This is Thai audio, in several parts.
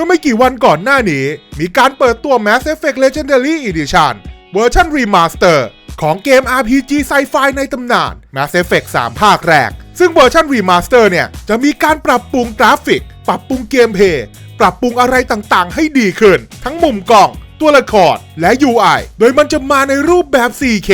มื่อไม่กี่วันก่อนหน้านี้ มีการเปิดตัว Mass Effect Legendary Edition เวอร์ชัน Remaster ของเกม RPG ไซไฟในตำนาน Mass Effect 3 ภาคแรก ซึ่งเวอร์ชัน Remaster เนี่ย จะมีการปรับปรุงกราฟิก ปรับปรุงเกมเพย์ปรับปรุงอะไรต่างๆ ให้ดีขึ้น ทั้งมุมกล้อง ตัวละครและ UI โดยมันจะมาในรูปแบบ 4K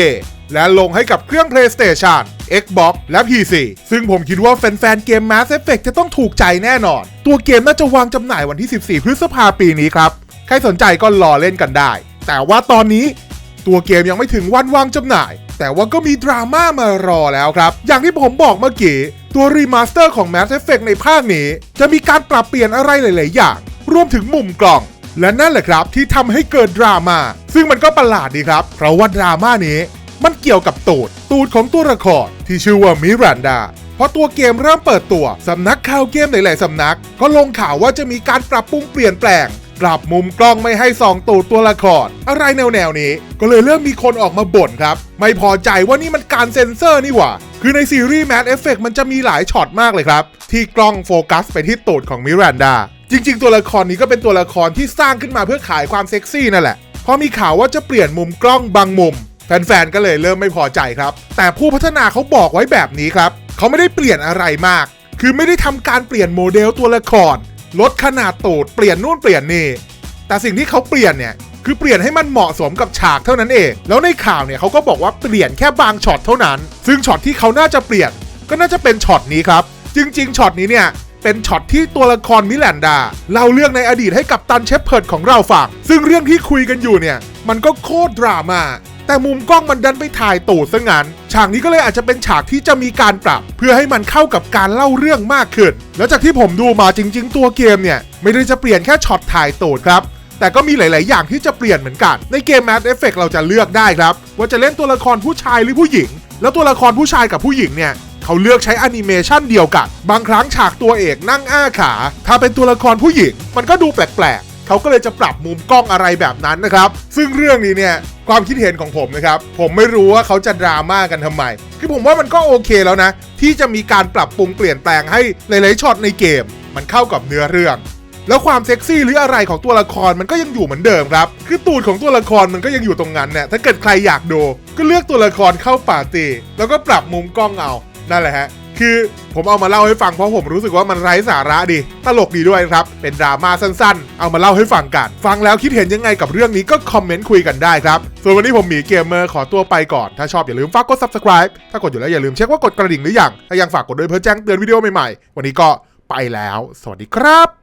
และลงให้กับเครื่อง PlayStation Xbox และ PC ซึ่งผมคิดว่าแฟนๆ เกม Mass Effect จะต้องถูกใจแน่นอน ตัวเกมน่าจะวางจำหน่ายวันที่ 14 พฤษภาปีนี้ครับ ใครสนใจก็รอเล่นกันได้ แต่ว่าตอนนี้ตัวเกมยังไม่ถึงวันวางจำหน่าย แต่ว่าก็มีดราม่ามารอแล้วครับ อย่างที่ผมบอกเมื่อกี้ ตัวรีมาสเตอร์ของ Mass Effect ในภาคนี้ จะมีการปรับเปลี่ยนอะไรหลาย ๆ อย่าง รวมถึงมุมกล้อง และนั่นแหละครับที่ทำให้เกิดดราม่าซึ่งมันก็ประหลาดดีครับ เพราะว่าดราม่านี้ มันเกี่ยวกับตูด ตูดของตัวละครที่ชื่อว่ามิรันดาพอตัวเกมเริ่มเปิดตัว สำนักข่าวเกมหลายๆสำนัก ก็ลงข่าวว่าจะมีการปรับปรุงเปลี่ยนแปลง ปรับมุมกล้องไม่ให้ส่องตูดตัวละคร อะไรแนวๆนี้ ก็เลยเริ่มมีคนออกมาบ่นครับ ไม่พอใจว่านี่มันการเซ็นเซอร์นี่หว่า คือในซีรีส์ Mass Effect มันจะมีหลายช็อตมากเลยครับ ที่กล้องโฟกัสไปที่ตูดของมิรันดา จริง ๆ ตัวละครนี้ก็เป็นตัวละครที่สร้างขึ้นมาเพื่อขายความเซ็กซี่นั่นแหละ พอมีข่าวว่าจะเปลี่ยนมุมกล้องบางมุม แฟนๆ ก็เลยเริ่มไม่พอใจครับ แต่ผู้พัฒนาเขาบอกไว้แบบนี้ครับ เขาไม่ได้เปลี่ยนอะไรมาก คือไม่ได้ทำการเปลี่ยนโมเดลตัวละคร ลดขนาดตูด เปลี่ยนนู่นเปลี่ยนนี่ แต่สิ่งที่เขาเปลี่ยนเนี่ย คือเปลี่ยนให้มันเหมาะสมกับฉากเท่านั้นเอง แล้วในข่าวเนี่ยเขาก็บอกว่าเปลี่ยนแค่บางช็อตเท่านั้น ซึ่งช็อตที่เขาน่าจะเปลี่ยน ก็น่าจะเป็นช็อตนี้ครับ จริง ๆ ช็อตนี้เนี่ยเป็นช็อตที่ตัวละครมิแลนดาเล่าเรื่องในอดีตให้กับตันเชฟเพิร์ดของเราฟัง ซึ่งเรื่องที่คุยกันอยู่เนี่ย มันก็โคตรดราม่า แต่มุมกล้องมันดันไปถ่ายตูดซะงั้น ฉากนี้ก็เลยอาจจะเป็นฉากที่จะมีการปรับ เพื่อให้มันเข้ากับการเล่าเรื่องมากขึ้น แล้วจากที่ผมดูมาจริง ๆ ตัวเกมเนี่ย ไม่ได้จะเปลี่ยนแค่ช็อตถ่ายตูดครับแต่ก็มีหลาย ๆ อย่างที่จะเปลี่ยนเหมือนกัน ในเกม Mass Effect เราจะเลือกได้ครับ ว่าจะเล่นตัวละครผู้ชายหรือผู้หญิง แล้วตัวละครผู้ชายกับผู้หญิงเนี่ย เขาเลือกใช้อนิเมชันเดียวกัน บางครั้งฉากตัวเอกนั่งอ้าขา ถ้าเป็นตัวละครผู้หญิง มันก็ดูแปลก ๆ เขาก็เลยจะปรับมุมกล้องอะไรแบบนั้นนะครับ ซึ่งเรื่องนี้เนี่ย ความคิดเห็นของผมนะครับ ผมไม่รู้ว่าเขาจะดราม่ากันทำไม คือผมว่ามันก็โอเคแล้วนะ ที่จะมีการปรับปรุงเปลี่ยนแปลงให้หลายๆช็อตในเกม มันเข้ากับเนื้อเรื่อง แล้วความเซ็กซี่หรืออะไรของตัวละครมันก็ยังอยู่เหมือนเดิมครับ คือตูดของตัวละครมันก็ยังอยู่ตรงนั้นเนี่ยถ้าเกิดใครอยากดู ก็เลือกตัวละครเข้าปาร์ตี้แล้วก็ปรับมุมกล้องเอานั่นแหละฮะ คือผมเอามาเล่าให้ฟังเพราะผมรู้สึกว่ามันไร้สาระดี ตลกดีด้วยครับ เป็นดราม่าสั้นๆ เอามาเล่าให้ฟังกัน ฟังแล้วคิดเห็นยังไงกับเรื่องนี้ก็คอมเมนต์คุยกันได้ครับ ส่วนวันนี้ผมหมีเกมเมอร์ขอตัวไปก่อน ถ้าชอบอย่าลืมฝากกด subscribe ถ้ากดอยู่แล้วอย่าลืมเช็คว่ากดกระดิ่งหรือยัง ถ้ายังฝากกดด้วยเพื่อแจ้งเตือนวิดีโอใหม่ๆ วันนี้ก็ไปแล้ว สวัสดีครับ